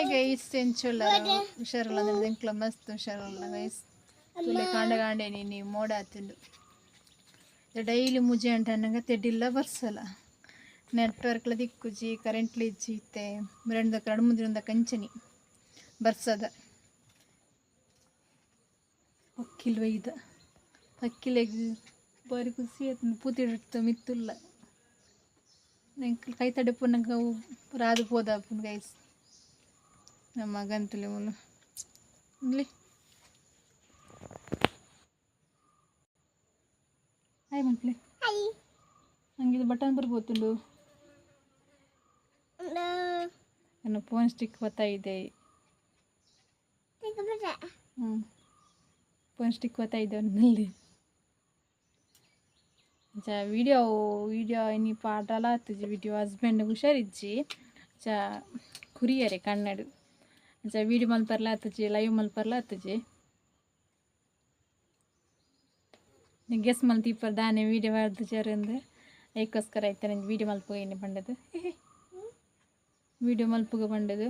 ಮಸ್ತ್ ಎಂಚುಳ್ಳ ಹುಷಾರಲ್ಲ ಅಂದ್ರೆ ಎಂಕ್ಲ ಮಸ್ತ್ ಹುಷಾರಲ್ಲ ಗೈಸ್ ತುಲೆ ಕಾಂಡ ಕಾಂಡೆ ನೀನು ಮೋಡ ಆತಿಂಡು ಡೈಲಿ ಮುಜೆ ಅಂಟ ನಂಗೆ ತೆಡ್ಡಿಲ್ಲ ಬರ್ಸಲ್ಲ ನೆಟ್ವರ್ಕ್ಲ ದಿಕ್ಕುಜಿ ಕರೆಂಟ್ಲಿ ಇಜ್ಜಿತ್ತೆ ಮಿರಂದ ಕರಡು ಮುಂದಿನ ಕಂಚನಿ. ಬರ್ಸದ. ಅಕ್ಕಿಲ್ ವೈದ ಅಕ್ಕಿಲೆಗ್ ಬಾರಿ ಖುಷಿ ಆಯ್ತು. ಪೂತಿಡ್ತು ಮಿತ್ತುಲ್ಲ. ನಂಗೆ ಕೈ ತಡೆಪು ನಂಗೆ ಅವು ರಾದು ಹೋದ ಗೈಸ್ ನಮ್ಮ ಗಂತುಲೆ ಮುಲು ಇಲ್ಲಿ. ಹಾಯ್ ಮಕ್ಳೆ ಹಂಗಿದು ಬಟನ್ ಬರ್ಬೋತುಂಡು ನನ್ನ ಫೋನ್ ಸ್ಟಿಕ್ ಇದೆ ಹ್ಞೂ ಫೋನ್ ಸ್ಟಿಕ್ ಇದೆ ಅವನಲ್ಲಿ ಜಾ ವಿಡಿಯೋ ವಿಡಿಯೋ ಇನಿ ಪಾಡ್ರಲ್ಲ ಆತಜಿ ವಿಡಿಯೋ ಹಸ್ಬೆಂಡ್ ಹುಷಾರಿಜ್ಜಿ ಜಾ ಕುರಿಯರೆ ಕನ್ನಡ. ಜಾ ವಿಡಿಯೋ ಮಲ್ಪರ್ಲ ಆತಜಿ ಲೈವ್ ಮಲ್ಪರ್ಲ ಆತಜಿ ಗೆಸ್ ಮಲ್ತಿಪ್ಪರ್ ದಾನೆ ವಿಡಿಯೋ ಮಾಡ್ದು ಜರಂದು ಅದಕ್ಕೋಸ್ಕರ ಆಯ್ತು ನಂಗೆ ವಿಡಿಯೋ ಮಲ್ಪುಗ ಏನೇ ಬಂಡದು ವಿಡಿಯೋ ಮಲ್ಪುಗ ಬಂಡದು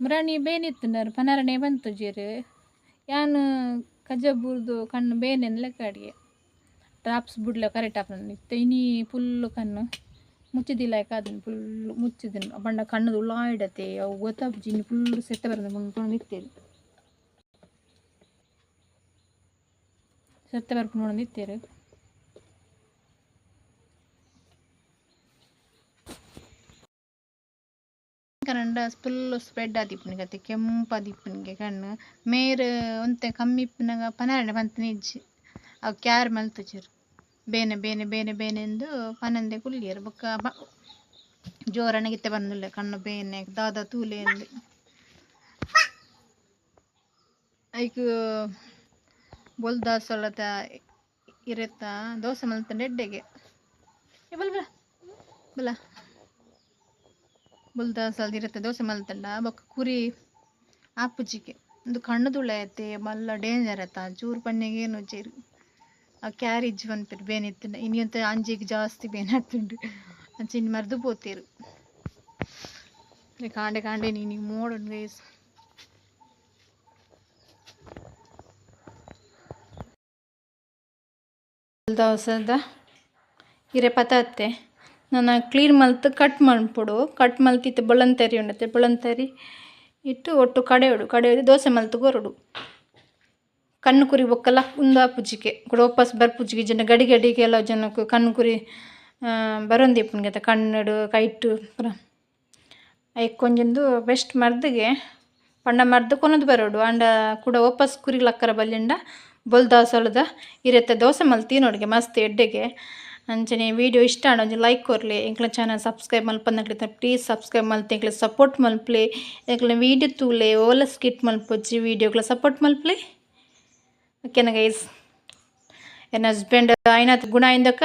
ಮುರಾಣಿ ಬೇನಿತ್ತುಂಡಾರು ಪನಾರನೆ ಬಂತು ಜೀರು ಯಾನು ಕಜಬೂರ್ದು ಕಣ್ಣು ಬೇನೆನ್ ಲೆಕ್ಕಾಡಿಗೆ ಡ್ರಾಪ್ಸ್ ಬಿಡ್ಲೆ ಕರೆಕ್ಟ್ ಆಪನ ಇತ್ತು ಇನಿ ಫುಲ್ಲು ಕಣ್ಣು ಮುಚ್ಚಿದಿಲ್ಲ ಯಾಕಾದನು ಫುಲ್ಲು ಮುಚ್ಚಿದನು ಬಂಡ ಕಣ್ಣದು ಉಳ್ಳಾಡತೆ ಅವು ಗೊತ್ತಾಪ್ಜಿ ಇನ್ನು ಫುಲ್ ಸೆತ್ತ ಬರೋದು ಮುಂದ್ಕೊಂಡು ನಿತ್ತೇದು ಸೆತ್ತ ಬರ್ಕೊಂಡು ನೋಡಿ ನಿತ್ತೇರು ಕನ್ನಡ ಫುಲ್ಲು ಸ್ಪ್ರೆಡ್ ಆದಿಪ್ಪನಿಗೆ ಅತ್ತೆ ಕೆಂಪಾದಿಪ್ಪನಿಗೆ ಕಣ್ಣು ಮೇರ್ ಒಂತೆ ಕಮ್ಮಿ ಇಪ್ಪನಾಗ ಪನಾರನೆ ಬಂತನೆ ಇಜ್ಜಿ ಅವು ಕ್ಯಾರ್ ಮಲ್ತುಜರು ಬೇನೆ ಬೇನೆ ಬೇನೆ ಬೇನೆ ಬೇನೆಂದು ಪನಂದೆ ಕುಲ್ಲಿಯರು ಬೊಕ್ಕ ಜೋರನಗಿತ್ತೆ ಬಂದುಲ್ಲೆ, ಕಣ್ಣು ಬೇನೆ, ದಾದ ತೂಲೆ ಎಂದು. ಐಕ್ ಬೊಲ್ದ ಸೊಲ್ಲತ ಇರತ್ತ, ದೋಸೆ ಮಲ್ತ ಡೆಡ್ಡೆಗೆ ಬಲ್, ಬಲ ಬಲ. ಬುಲ್ದ ಸಲ್ದಿರತ್ತೆ ದೋಸೆ ಮಲ್ತಂಡ, ಬೊಕ್ಕ ಕುರಿ ಆಪುಜಿಗೆ. ಒಂದು ಕಣ್ಣು ದುಳೆತೆ ಮಲ್ಲ ಡೇಂಜರ್ ಆಯ್ತಾ ಚೂರು ಪಣ್ಣಿಗೆ ಏನು ಕ್ಯಾರೇಜ್ ಒಂದು ಬೇನಿತ್ತಂಡ. ಇನ್ನೊಂದು ಅಂಜಿಗೆ ಜಾಸ್ತಿ ಬೇನೆ ಆಗ್ತುಂಡು ಅಂಚಿನ ಮರ್ದು ಪೋತೀರು. ಕಾಂಡೆ ಕಾಂಡೆ ನೀನು ಮೋಡನ್ ಗೈಸ್ ದವಸದ ಇರೆ ಪತಾತ್ತೆ ನಾನು ಕ್ಲೀನ್ ಮಲ್ತು ಕಟ್ ಮಾಡ್ಬಿಡು. ಕಟ್ ಮಲ್ತಿತ್ತು ಬಳಂತರಿ ಉಂಡತ್ತೆ. ಬಳಂತರಿ ಇಟ್ಟು ಒಟ್ಟು ಕಡೆ ಹೊಡು ಕಡೆ ಹೊಡಿ ದೋಸೆ ಮಲ್ತು ಗೊರಡು. ಕಣ್ಣು ಕುರಿ ಬೊಕ್ಕಲ್ಲ, ಉಂದ ಪೂಜಿಗೆ ಕೂಡ ವಾಪಸ್ ಬರ್ಪುಜಿಗೆ ಜನ ಗಡಿ ಗಡಿಗೆ ಎಲ್ಲ ಜನಕ್ಕೆ ಕಣ್ಣು ಕುರಿ ಬರೊಂದಿಪ್ಪನ್ಗೆ ಕಣ್ಣಡು, ಕೈಟ್ಟು, ಪುರ. ಐಕ್ ಬೆಸ್ಟ್ ಮರ್ದಿಗೆ ಪಂಡ ಮರ್ದು ಕೊನದು ಬರೋಡು. ಅಂಡ ಕೂಡ ವಾಪಸ್ ಕುರಿ ಲಕ್ಕರ ಬಲ್ಲಿಂಡ ಬೊಲ್ದ ಸೊಲದ ಇರತ್ತೆ. ದೋಸೆ ಮಲ್ ತಿನ್ನೋಡಿಗೆ ಮಸ್ತ್ ಎಡ್ಡೆಗೆ. ಅಂಚನೆ ವಿಡಿಯೋ ಇಷ್ಟ ಆಂಡ ಒಂಜಿ ಲೈಕ್ ಕೊರ್ಲಿ. ಎಂಕ್ಲ ಚಾನಲ್ ಸಬ್ಸ್ಕ್ರೈಬ್ ಮಲ್ಪಂದಕ್ಲಿತ ಪ್ಲೀಸ್ ಸಬ್ಸ್ಕ್ರೈಬ್ ಮಲ್ತು. ಎಂಕ್ಲೆ ಸಪೋರ್ಟ್ ಮಲ್ಪ್ಲೆ. ಎಂಕ್ಲ ವಿಡಿಯೋ ತೂಲೆ, ಓಲ ಸ್ಕಿಟ್ ಮಲ್ಪೊಚ್ಚಿ ವೀಡಿಯೋಗಳ ಸಪೋರ್ಟ್ ಮಲ್ಪ್ಲೆ. ಓಕೆನಾ ಗೈಸ್ ಏನು ಹಸ್ಬೆಂಡ್ ಐನ ಗುಣ ಇಂದಕ್ಕ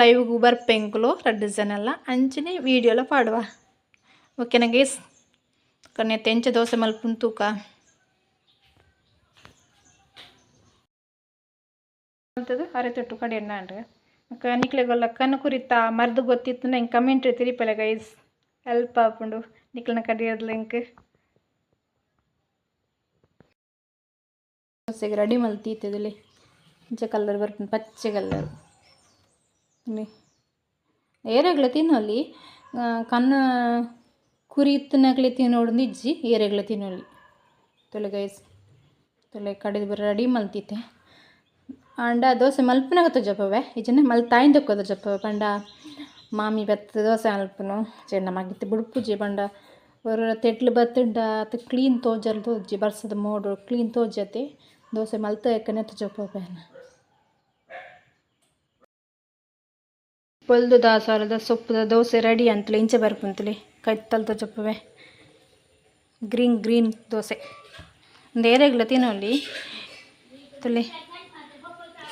ಲೈವ್ ಗುಬರ್ ಪೆಂಕುಲು ರಡ್ ಡಿಸೈನ್ ಎಲ್ಲ ಅಂಚನೆ ವೀಡಿಯೋಲ ಪಾಡುವ ಓಕೆನಾ ಗೈಸ್ ಕಣ್ಣೆ ತೆಂಚ ದೋಸೆ ಮಲ್ಪುನ್ ತೂಕ ಅರೆ ಅರೆತೊಟ್ಟು ಕಡೆ ಎಣ್ಣಾಂಡ್ರೆ ಅಕ್ಕ ನಿಕ್ಲೆಗೊಲ್ಲ ಕಣ್ಣು ಕುರಿತ ಮರ್ದು ಗೊತ್ತಿತ್ತು ನಂಗೆ ಕಮೆಂಟ್ ತಿರಿಪಲೆ ಗೈಸ್ ಹೆಲ್ಪ್ ಆಪುಂಡು ನಿಕ್ಲನ ಕಡಿಯೋದ್ಲ ಇಂಕ್ ರೆಡಿ ಮಲ್ತೀತದಲ್ಲಿ ಇಂಚ ಕಲರ್ ಬರ್ಪುಂಡು ಪಚ್ಚೆ ಕಲ್ಲರ್ ಏರೆಗ್ಲ ತಿನ್ನೋಲಿ ಕನ್ನ ಕುರಿ ಇತ್ತನಾಗ್ಲಿ ತಿನ್ನೋಡು ಇಜ್ಜಿ ಏರೆಗಳ ತಿನ್ನೋಲಿ ತೊಲೆ ಗೈಸ್ ತೊಲೆ ಕಡಿದು ಬರ ರೆಡಿ ಮಲ್ತಿತ್ತೆ. ಅಂಡ ದೋಸೆ ಮಲ್ಪನಾಗತ್ತ ಜಪ್ಪವೆ ಮಲ್ ತಾಯಿಂದ ದೊಕ್ಕದ ಜಪವೆ ಪಂಡ. ಮಾಮಿ ಬತ್ತ ದೋಸೆ ಮಲ್ಪನು. ಚೆನ್ನ ಮಗಿತ್ತು ಬುಡುಪುಜಿ ಪಂಡ. ಒರ ತೆಟ್ಲು ಬತ್ತಂಡ ಅದು ಕ್ಲೀನ್ ತೋಜಲ್ ತೋಜಿ ಬರ್ಸದ ಮೋಡು ಕ್ಲೀನ್ ತೋಜತೆ ದೋಸೆ ಮಲ್ತ ಎಕ್ಕನೆ ಜಪ್ಪವೆ ಪೊಲ್ದು ದಾಸಾರದ ಸೊಪ್ಪುದ ದೋಸೆ ರೆಡಿ ಅಂತಲೇ ಇಂಚೆ ಬರ್ಪುಂತಲಿ ಕೈತಲ್ತ ಜಪ್ಪವೆ ಗ್ರೀನ್ ಗ್ರೀನ್ ದೋಸೆ ಒಂದು ಏರೆಗ್ಲ ತಿನ್ನೋಲಿ ತುಲಿ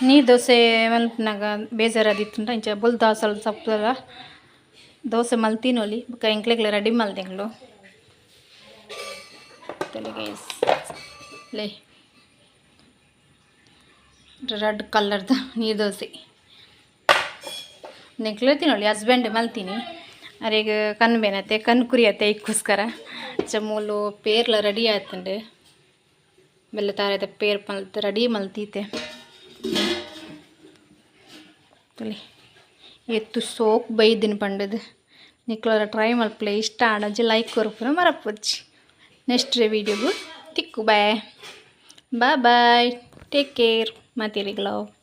ನೀರು ದೋಸೆ ಮಲ್ಪನಾಗ ಬೇಜಾರಾದಿತ್ತಂಡ ಇಂಚ ಬುಲ್ ದಾಸಲ್ ಸಪ್ಪದ ದೋಸೆ ಮಲ್ ತಿನ್ನೋಲಿ ಬೊಕ್ಕ ಎಂಕ್ಲೆಗ್ಲ ರೆಡಿ ಮಲ್ದೆಂಗ್ಳು ತಲೆಗೆ ಲೇ ರೆಡ್ ಕಲರ್ದ ನೀರು ದೋಸೆ. ನೆಕ್ಲೆ ನೋಡಿ ಹಸ್ಬೆಂಡ್ ಮಲ್ತೀನಿ. ಅರೆಗ ಕಣ್ಣು ಬೇನತ್ತೆ ಕಣ್ಣು ಕುರಿಯತ್ತೆ ಇಕ್ಕೋಸ್ಕರ. ಚಮೂಲು ಪೇರ್ಲ ರೆಡಿ ಆಯ್ತಂಡು. ಬೆಲ್ಲ ತಾರದ ಪೇರ್ ಮಲ್ತ್ ರೆಡಿ ಮಲ್ತೀತೆ. ಎತ್ತು ಸೋಕ್ ಬೈದಿನ ಪಂಡದು. ನಿಕ್ಲರ ಟ್ರೈ ಮಲ್ಪಲೆ ಇಷ್ಟ ಆಡಜ್ಜಿ ಲೈಕ್ ಕೊರ್ಪುರ ಮರಪಚ್ಚಿ ನೆಕ್ಸ್ಟ್ ವೀಡಿಯೋಗೂ ತಿಕ್ಕು bye bye bye take care Matiriglaw.